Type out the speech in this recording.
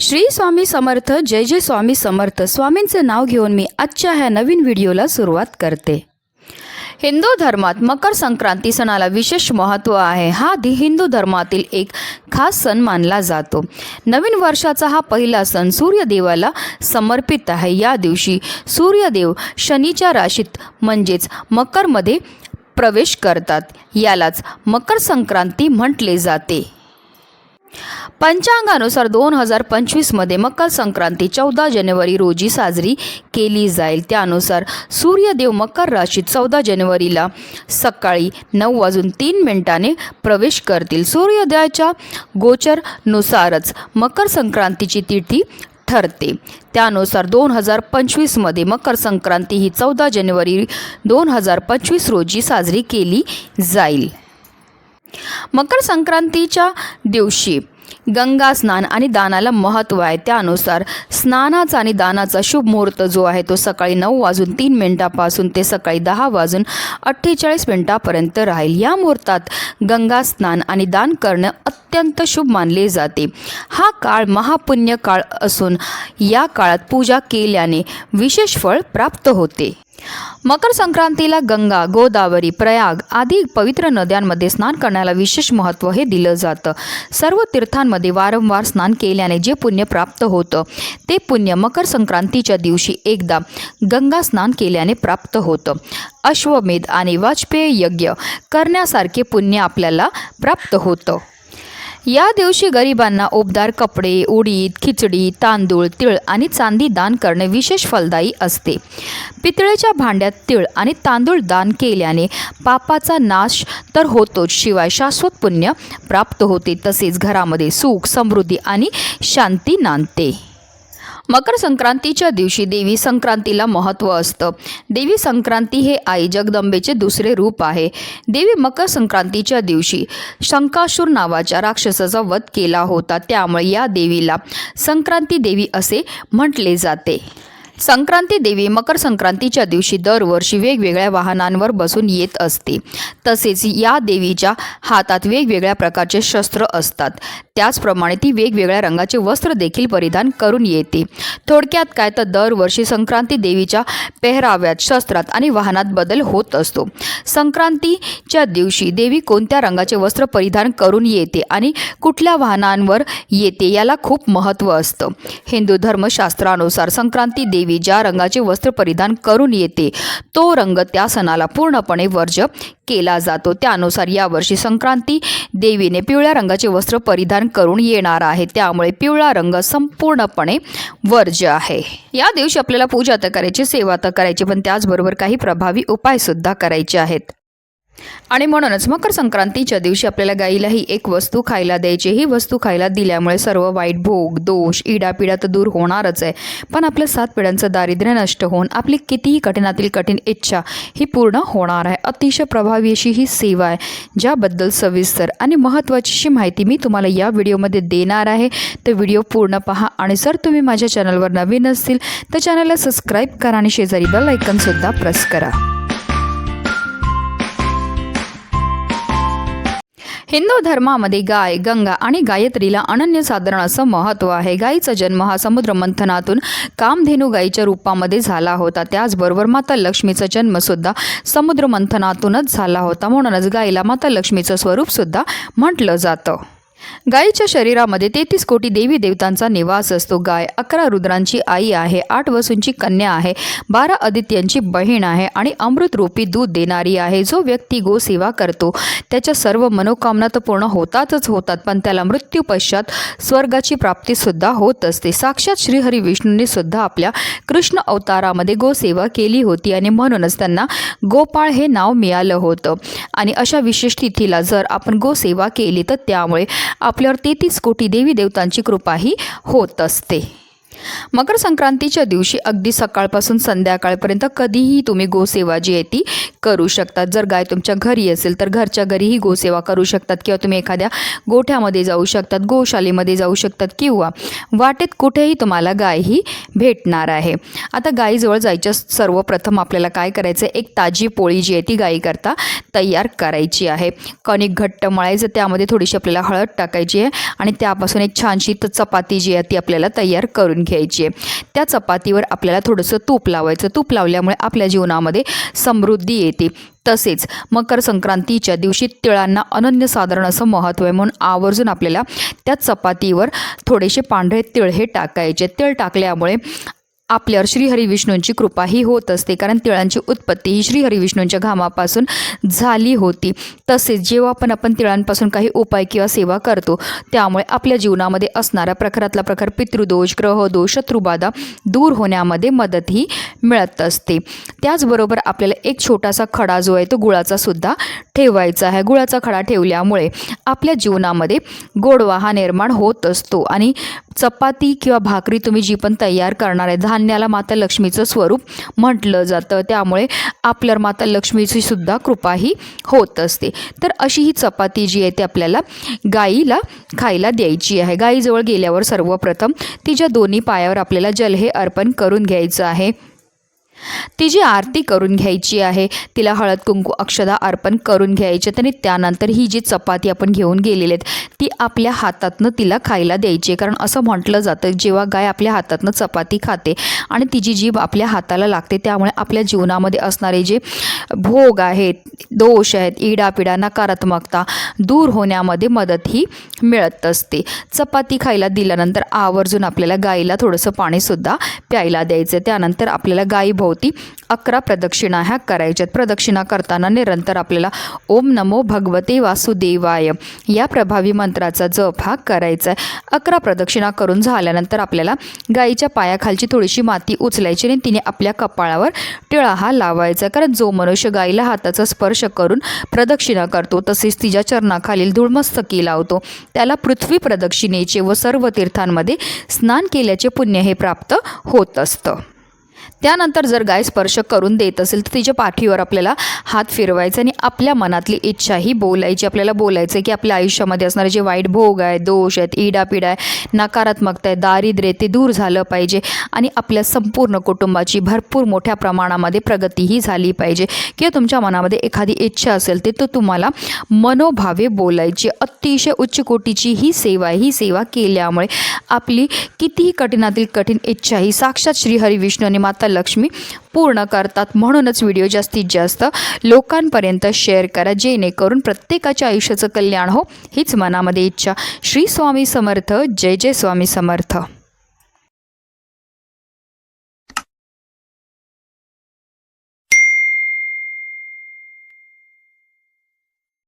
श्री स्वामी समर्थ जय जय स्वामी समर्थ. स्वामींचे नाव घेऊन मी आजच्या ह्या नवीन व्हिडिओला सुरुवात करते. हिंदू धर्मात मकर संक्रांती सणाला विशेष महत्त्व आहे. हा दि हिंदू धर्मातील एक खास सण मानला जातो. नवीन वर्षाचा हा पहिला सण सूर्यदेवाला समर्पित आहे. या दिवशी सूर्यदेव शनीच्या राशीत म्हणजेच मकरमध्ये प्रवेश करतात. यालाच मकर संक्रांती म्हटले जाते. पंचांगानुसार दोन हजार पंचवीसमध्ये मकर संक्रांती चौदा जानेवारी रोजी साजरी केली जाईल. त्यानुसार सूर्यदेव मकर राशीत चौदा जानेवारीला सकाळी नऊ वाजून तीन मिनिटाने प्रवेश करतील. सूर्योदयाच्या गोचरनुसारच मकर संक्रांतीची तिथी ठरते. त्यानुसार दोन हजार पंचवीसमध्ये मकर संक्रांती ही चौदा जानेवारी दोन हजार पंचवीस रोजी साजरी केली जाईल. मकर संक्रांतीच्या दिवशी गंगा स्नान आणि दानाला महत्त्व आहे. त्यानुसार स्नानाचा आणि दानाचा शुभ मुहूर्त जो आहे तो सकाळी नऊ वाजून तीन मिनिटापासून ते सकाळी दहा वाजून अठ्ठेचाळीस मिनिटापर्यंत राहील. या मुहूर्तात गंगा स्नान आणि दान करणं अत्यंत शुभ मानले जाते. हा काळ महापुण्य काळ असून या काळात पूजा केल्याने विशेष फळ प्राप्त होते. मकर संक्रांतीला गंगा गोदावरी प्रयाग आदी पवित्र नद्यांमध्ये स्नान करण्याला विशेष महत्त्व हे दिलं जातं. सर्व तीर्थांमध्ये वारंवार स्नान केल्याने जे पुण्य प्राप्त होतं ते पुण्य मकर संक्रांतीच्या दिवशी एकदा गंगा स्नान केल्याने प्राप्त होतं. अश्वमेध आणि वाजपेय यज्ञ करण्यासारखे पुण्य आपल्याला प्राप्त होतं. या दिवशी गरिबांना उबदार कपडे उडीद खिचडी तांदूळ तिळ आणि चांदी दान करणे विशेष फलदायी असते. पितळेच्या भांड्यात तिळ आणि तांदूळ दान केल्याने पापाचा नाश तर होतोच शिवाय शाश्वत पुण्य प्राप्त होते. तसेच घरामध्ये सुख समृद्धी आणि शांती नांदते. मकर संक्रांतीच्या दिवशी देवी संक्रांतीला महत्त्व असतं. देवी संक्रांती हे आई जगदंबेचे दुसरे रूप आहे. देवी मकर संक्रांतीच्या दिवशी शंकासूर नावाच्या राक्षसाचा वध केला होता. त्यामुळे या देवीला संक्रांती देवी असे म्हटले जाते. संक्रांती देवी मकर संक्रांतीच्या दिवशी दरवर्षी वेगवेगळ्या वाहनांवर बसून येत असते. तसेच या देवीच्या हातात वेगवेगळ्या प्रकारचे शस्त्र असतात. त्याचप्रमाणे ती वेगवेगळ्या रंगाचे वस्त्र देखील परिधान करून येते. थोडक्यात काय तर दरवर्षी संक्रांती देवीच्या पेहराव्यात शस्त्रात आणि वाहनात बदल होत असतो. संक्रांतीच्या दिवशी देवी कोणत्या रंगाचे वस्त्र परिधान करून येते आणि कुठल्या वाहनांवर येते याला खूप महत्त्व असतं. हिंदू धर्मशास्त्रानुसार संक्रांती देवी ज्या रंगाचे वस्त्र परिधान करून येते तो रंग त्या सणाला पूर्णपणे वर्ज केला जातो. त्यानुसार यावर्षी संक्रांती देवीने पिवळ्या रंगाचे वस्त्र परिधान करून येणार आहे. त्यामुळे पिवळा रंग संपूर्णपणे वर्ज आहे. या दिवशी आपल्याला पूजा तर करायची सेवा तर करायची पण त्याचबरोबर काही प्रभावी उपायसुद्धा करायचे आहेत. आणि म्हणूनच मकर संक्रांतीच्या दिवशी आपल्याला गाईलाही एक वस्तू खायला द्यायची ही वस्तू खायला दिल्यामुळे सर्व वाईट भोग दोष इडापिडा तर दूर होणारच आहे. पण आपल्या सात पिढ्यांचं दारिद्र्य नष्ट होऊन आपली कितीही कठीणातील कठीण इच्छा ही पूर्ण होणार आहे. अतिशय प्रभावी अशी ही सेवा आहे ज्याबद्दल सविस्तर आणि महत्त्वाचीशी माहिती मी तुम्हाला या व्हिडिओमध्ये देणार आहे. तर व्हिडिओ पूर्ण पहा आणि जर तुम्ही माझ्या चॅनलवर नवीन असतील तर चॅनलला सबस्क्राईब करा आणि शेजारी बेल ऐकनसुद्धा प्रेस करा. हिंदू धर्मामध्ये गाय गंगा आणि गायत्रीला अनन्यसाधारण असं महत्त्व आहे. गायीचा जन्म हा समुद्र मंथनातून कामधेनू गायीच्या रूपामध्ये झाला होता. त्याचबरोबर माता लक्ष्मीचा जन्मसुद्धा समुद्र मंथनातूनच झाला होता. म्हणूनच गायीला माता लक्ष्मीचं स्वरूपसुद्धा म्हटलं जातं. गायीच्या शरीरामध्ये तेहतीस कोटी देवी देवतांचा निवास असतो. गाय अकरा रुद्रांची आई आहे आठ वसूंची कन्या आहे बारा आदित्यांची बहीण आहे आणि अमृतरूपी दूध देणारी आहे. जो व्यक्ती गोसेवा करतो त्याच्या सर्व मनोकामना तर पूर्ण होतातच होतात पण त्याला मृत्यू पश्चात स्वर्गाची प्राप्तीसुद्धा होत असते. साक्षात श्रीहरी विष्णूंनी सुद्धा आपल्या कृष्ण अवतारामध्ये गोसेवा केली होती आणि म्हणूनच त्यांना गोपाळ हे नाव मिळालं होतं. आणि अशा विशेष तिथीला जर आपण गोसेवा केली तर त्यामुळे आपल्यावर तेहतीस कोटी देवी देवतांची कृपाही होत असते. मकर संक्रांतीच्या दिवशी अगदी सकाळपासून संध्याकाळपर्यंत कधीही तुम्ही गोसेवा जी आहे ती करू शकतात. जर गाय तुमच्या घरी असेल तर घरच्या घरीही गोसेवा करू शकतात किंवा तुम्ही एखाद्या गोठ्यामध्ये जाऊ शकतात गोशालेमध्ये जाऊ शकतात किंवा वाटेत कुठेही तुम्हाला गाय ही भेटणार आहे. आता गायीजवळ जायच्या सर्वप्रथम आपल्याला काय करायचं आहे एक ताजी पोळी जी आहे ती गायीकरता तयार करायची आहे. कणिक घट्ट मळायचं त्यामध्ये थोडीशी आपल्याला हळद टाकायची आहे आणि त्यापासून एक छानशी चपाती जी आहे ती आपल्याला तयार करून घ्यायची आहे. त्या चपातीवर आपल्याला थोडंसं तूप लावायचं. तूप लावल्यामुळे आपल्या जीवनामध्ये समृद्धी येते. तसेच मकर संक्रांतीच्या दिवशी तिळांना अनन्यसाधारण असं महत्त्व आहे म्हणून आवर्जून आपल्याला त्या चपातीवर थोडेसे पांढरे तिळ हे टाकायचे. तिळ टाकल्यामुळे आपल्यावर श्रीहरिविष्णूंची कृपाही कृपा ही होत असते. कारण तिळांची उत्पत्ती ही श्रीहरिविष्णूंच्या घामापासून झाली होती. तसेच जेव्हा पण आपण तिळांपासून काही उपाय किंवा सेवा करतो त्यामुळे आपल्या जीवनामध्ये असणारा प्रखरातला प्रकार पितृदोष ग्रहदोष शत्रुबाधा दूर होण्यामध्ये मदत ही मिळत असते. त्याचबरोबर आपल्याला एक छोटासा खडा जो आहे तो गुळाचा सुद्धा ठेवायचा आहे. गुळाचा खडा ठेवल्यामुळे आपल्या जीवनामध्ये गोडवा हा निर्माण होत असतो. आणि चपाती किंवा भाकरी तुम्ही जी पण तयार करणार आहे धान्याला माता लक्ष्मीचं स्वरूप म्हटलं जातं. त्यामुळे आपल्यावर माता लक्ष्मीची सुद्धा कृपा ही होत असते. तर अशी ही चपाती जी आहे ती आपल्याला गाईला खायला द्यायची आहे. गाईजवळ गेल्यावर सर्वप्रथम तिच्या दोन्ही पायावर आपल्याला जल हे अर्पण करून घ्यायचं आहे. तिची आरती करून घ्यायची आहे तिला हळद कुंकू अक्षदा अर्पण करून घ्यायचे आणि त्यानंतर ही जी चपाती आपण घेऊन गेलेली आहेत ती आपल्या हातातनं तिला खायला द्यायची आहे. कारण असं म्हटलं जातं जेव्हा गाय आपल्या हातातनं चपाती खाते आणि तिची जीभ आपल्या हाताला लागते त्यामुळे आपल्या जीवनामध्ये असणारे जे भोग आहेत दोष आहेत इडापिडा नकारात्मकता दूर होण्यामध्ये मदत ही मिळत असते. चपाती खायला दिल्यानंतर आवर्जून आपल्याला गाईला थोडंसं पाणीसुद्धा प्यायला द्यायचं त्यानंतर आपल्याला भोवती अकरा प्रदक्षिणा ह्या करायच्यात. प्रदक्षिणा करताना निरंतर आपल्याला ओम नमो भगवते वासुदेवाय या प्रभावी मंत्राचा जप हा करायचा आहे. अकरा प्रदक्षिणा करून झाल्यानंतर आपल्याला गाईच्या पायाखालची थोडीशी माती उचलायची आणि तिने आपल्या कपाळावर टिळा हा लावायचा. कारण जो मनुष्य गाईला हाताचा स्पर्श करून प्रदक्षिणा करतो तसेच तिच्या चरणाखालील धूळमस्तकी लावतो. त्याला पृथ्वी प्रदक्षिणेचे व सर्व तीर्थांमध्ये स्नान केल्याचे पुण्य हे प्राप्त होत असतं. त्यानंतर जर गाय स्पर्श करून देत असेल तर तिच्या पाठीवर आपल्याला हात फिरवायचा आणि आपल्या मनातली इच्छा ही बोलायची. आपल्याला बोलायचं आहे की आपल्या आयुष्यामध्ये असणारे जे वाईट भोग आहे दोष आहेत इडापिडा आहे नकारात्मकता आहे दारिद्र्य ते दूर झालं पाहिजे आणि आपल्या संपूर्ण कुटुंबाची भरपूर मोठ्या प्रमाणामध्ये प्रगतीही झाली पाहिजे. किंवा तुमच्या मनामध्ये एखादी इच्छा असेल ते तर तुम्हाला मनोभावे बोलायची अतिशय उच्च कोटीची ही सेवा ही सेवा केल्यामुळे आपली कितीही कठीणातील कठीण इच्छा ही साक्षात श्रीहरी विष्णू आणि माता लक्ष्मी पूर्ण करतात म्हणूनच व्हिडिओ जास्तीत जास्त लोकांपर्यंत शेअर करा. जेणेकरून प्रत्येकाच्या आयुष्याचं कल्याण हो हीच मनामध्ये इच्छा. श्री स्वामी समर्थ जय जय स्वामी समर्थ.